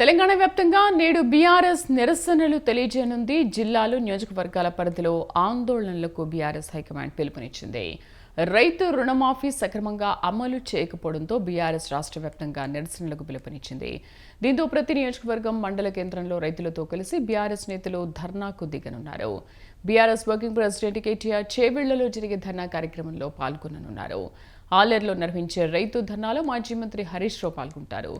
తెలంగాణ వ్యాప్తంగా నేడు బీఆర్ఎస్ నిరసనలు తెలియజేయనుంది. జిల్లాలు నియోజకవర్గాల పరిధిలో ఆందోళనలకు బీఆర్ఎస్ హైకమాండ్ పిలుపునిచ్చింది. రైతు రుణమాఫీ సక్రమంగా అమలు చేయకపోవడంతో బీఆర్ఎస్ రాష్ట్ర వ్యాప్తంగా నిరసనలకు పిలుపునిచ్చింది. దీంతో ప్రతి నియోజకవర్గం మండల కేంద్రంలో రైతులతో కలిసి బీఆర్ఎస్ నేతలు ధర్నాకు దిగనున్నారు. బీఆర్ఎస్ వర్కింగ్ ప్రెసిడెంట్ కేటీఆర్ చేవెళ్ళలో జరిగే ధర్నా కార్యక్రమంలో పాల్గొననున్నారు. ఆలేరులో నిర్వహించే రైతు ధర్నాలో మాజీ మంత్రి హరీష్ రావు పాల్గొంటారు.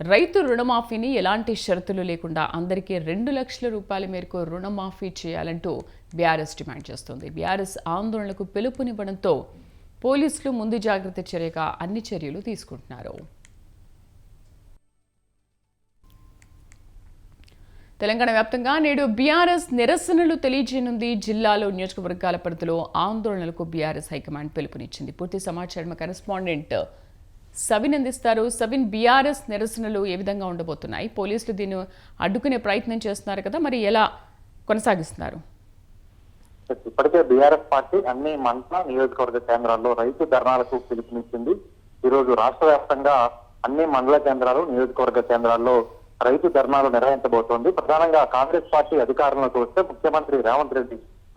రైతు రుణమాఫీని ఎలాంటి షరతులు లేకుండా అందరికీ రెండు లక్షల రూపాయల మేరకు రుణమాఫీ చేయాలంటూ బీఆర్ఎస్ డిమాండ్ చేస్తోంది. బీఆర్ఎస్ ఆందోళనకు పిలుపునివ్వడంతో పోలీసులు ముందు జాగ్రత్త చర్యగా అన్ని చర్యలు తీసుకుంటున్నారు. తెలంగాణ వ్యాప్తంగా నేడు బీఆర్ఎస్ నిరసనలు తెలియజేయనుంది. జిల్లాలో నియోజకవర్గాల పరిధిలో ఆందోళనలకు బీఆర్ఎస్ హైకమాండ్ పిలుపునిచ్చింది. పూర్తి సమాచారం కరెస్పాండెంట్ సవిన్ అందిస్తారు సవిన్ బీఆర్ఎస్ నిరసనలు ఏ విధంగా ఉండబోతున్నాయి? పోలీసులు దీన్ని అడ్డుకునే ప్రయత్నం చేస్తున్నారు కదా మరి ఎలా కొనసాగిస్తున్నారు? ఇప్పటికే బీఆర్ఎస్ పార్టీ అన్ని మండల నియోజకవర్గ కేంద్రాల్లో రైతు ధర్నాలకు పిలుపునిచ్చింది. ఈ రోజు రాష్ట్ర వ్యాప్తంగా అన్ని మండల కేంద్రాలు నియోజకవర్గ కేంద్రాల్లో రైతు ధర్నాలు నిర్వహించబోతోంది. ప్రధానంగా కాంగ్రెస్ పార్టీ అధికారంలోకి వస్తే ముఖ్యమంత్రి రేవంత్ రెడ్డి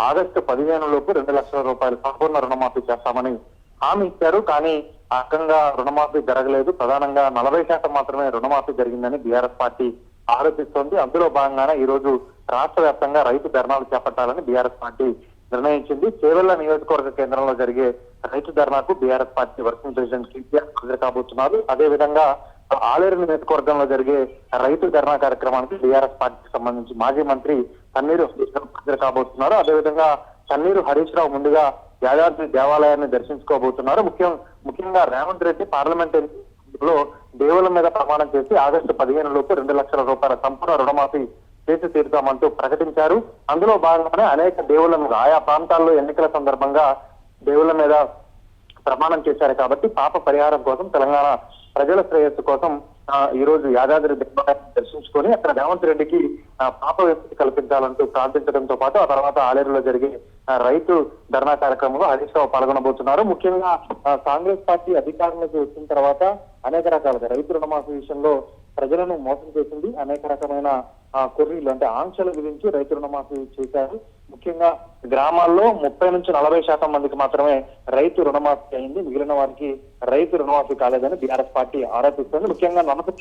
ఆగస్టు పదిహేను లోపు రెండు లక్షల రూపాయలు సంపూర్ణ రుణమాఫీ చేస్తామని హామీ ఇచ్చారు. కానీ అక్కంగా రుణమాఫీ జరగలేదు. ప్రధానంగా నలభై శాతం మాత్రమే రుణమాఫీ జరిగిందని బీఆర్ఎస్ పార్టీ ఆరోపిస్తోంది. అందులో భాగంగానే ఈ రోజు రాష్ట్ర వ్యాప్తంగా రైతు ధర్నాలు చేపట్టాలని బీఆర్ఎస్ పార్టీ నిర్ణయించింది. చేవెళ్ళ నియోజకవర్గ కేంద్రంలో జరిగే రైతు ధర్నాకు BRS party working president KCR హాజరు కాబోతున్నారు అదే విధంగా ఆలేరు నియోజకవర్గంలో జరిగే రైతు ధర్నా కార్యక్రమానికి బీఆర్ఎస్ పార్టీకి సంబంధించి మాజీ మంత్రి తన్నీరు హాజరు కాబోతున్నారు అదేవిధంగా తన్నీరు హరీష్ రావు ముందుగా యాదాద్రి దేవాలయాన్ని దర్శించుకోబోతున్నారు. ముఖ్యం ముఖ్యంగా రేవంత్ రెడ్డి పార్లమెంట్లో దేవుల మీద ప్రమాణం చేసి ఆగస్టు పదిహేను లోపు రెండు లక్షల రూపాయల సంపూర్ణ రుణమాఫీ చేసి తీరుతామంటూ ప్రకటించారు. అందులో భాగంగానే అనేక దేవుల మీద ఆయా ప్రాంతాల్లో ఎన్నికల సందర్భంగా దేవుళ్ళ మీద ప్రమాణం చేశారు కాబట్టి పాప పరిహారం కోసం తెలంగాణ ప్రజల శ్రేయస్సు కోసం ఈ రోజు యాదాద్రి దేవాలయాన్ని దర్శించుకొని అక్కడ రేవంత్ రెడ్డికి పాప విముక్తి కల్పించాలంటూ ప్రార్థించడంతో పాటు ఆ తర్వాత ఆలేరులో జరిగే రైతు ధర్నా కార్యక్రమంలో హరీష్ రావు పాల్గొనబోతున్నారు. ముఖ్యంగా కాంగ్రెస్ పార్టీ అధికారంలోకి వచ్చిన తర్వాత అనేక రకాలుగా రైతు రుణమాఫీ విషయంలో ప్రజలను మోసం చేసింది. అనేక రకమైన కొర్రీలు అంటే ఆంక్షలు విధించి రైతు రుణమాఫీ చేశారు. ముఖ్యంగా గ్రామాల్లో ముప్పై నుంచి నలభై శాతం మందికి మాత్రమే రైతు రుణమాఫీ అయింది. మిగిలిన వారికి రైతు రుణమాఫీ కాలేదని బీఆర్ఎస్ పార్టీ ఆరోపిస్తుంది. ముఖ్యంగా నలభై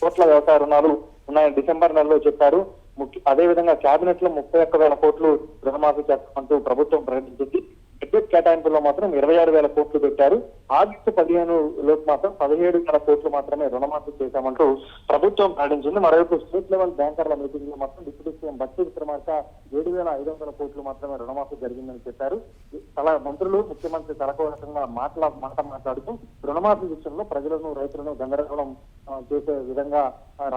కోట్ల వ్యవసాయ రుణాలు ఉన్నాయని డిసెంబర్ నెలలో చెప్పారు. ముఖ్య అదే విధంగా కేబినెట్లో ముప్పై ఒక్క వేల కోట్లు రుణమాఫీ చేస్తామంటూ ప్రభుత్వం ప్రకటించింది. బడ్జెట్ కేటాయింపులో మాత్రం ఇరవై ఆరు వేల కోట్లు పెట్టారు. ఆగస్టు పదిహేను లోపు మాత్రం పదిహేడు కోట్లు మాత్రమే రుణమాఫీ చేశామంటూ ప్రభుత్వం ప్రకటించింది మరోవైపు స్టేట్ లెవెల్ బ్యాంకర్ల మీటింగ్లో మాత్రం డిప్యూటీ సీఎం బట్టి విక్రమార్క ఏడు వేల ఐదు వందల కోట్లు మాత్రమే రుణమాఫీ జరిగిందని చెప్పారు. తల మంత్రులు ముఖ్యమంత్రి తలకోరకంగా మాట్లా మాట మాట్లాడుతూ రుణమాఫీ విషయంలో ప్రజలను రైతులను గందరగోళం చేసే విధంగా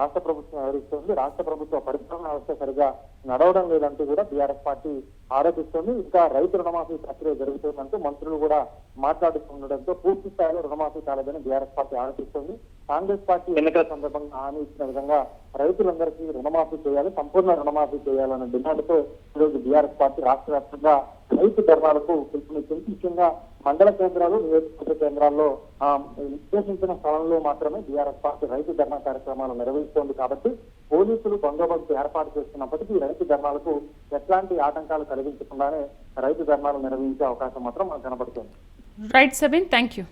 రాష్ట్ర ప్రభుత్వం వ్యవహరిస్తుంది. రాష్ట్ర ప్రభుత్వ పరిపాలన వ్యవస్థ సరిగా నడవడం లేదంటూ కూడా బీఆర్ఎస్ పార్టీ ఆరోపిస్తోంది. ఇంకా రైతు రుణమాఫీ ప్రక్రియ జరుగుతుందంటూ మంత్రులు కూడా మాట్లాడుతుండటంతో పూర్తి స్థాయిలో రుణమాఫీ కాలేదని బీఆర్ఎస్ పార్టీ ఆలోచిస్తుంది కాంగ్రెస్ పార్టీ ఎన్నికల సందర్భంగా హామీ ఇచ్చిన విధంగా రైతులందరికీ రుణమాఫీ చేయాలి సంపూర్ణ రుణమాఫీ చేయాలన్న డిమాండ్తో ఈరోజు బీఆర్ఎస్ పార్టీ రాష్ట్ర వ్యాప్తంగా రైతు ధర్నాలకు పిలుపునిచ్చింది. ముఖ్యంగా మండల కేంద్రాలు నియోజకవర్గ కేంద్రాల్లో నిర్దేశించిన స్థలంలో మాత్రమే బీఆర్ఎస్ పార్టీ రైతు ధర్నా కార్యక్రమాలు నిర్వహిస్తోంది కాబట్టి పోలీసులు బందోబస్తు ఏర్పాటు చేస్తున్నప్పటికీ రైతు ధర్నాలకు ఎట్లాంటి ఆటంకాలు కలిగించకుండానే రైతు ధర్నాలు నిర్వహించే అవకాశం మాత్రం కనబడుతుంది. Right, Sabine? Thank you.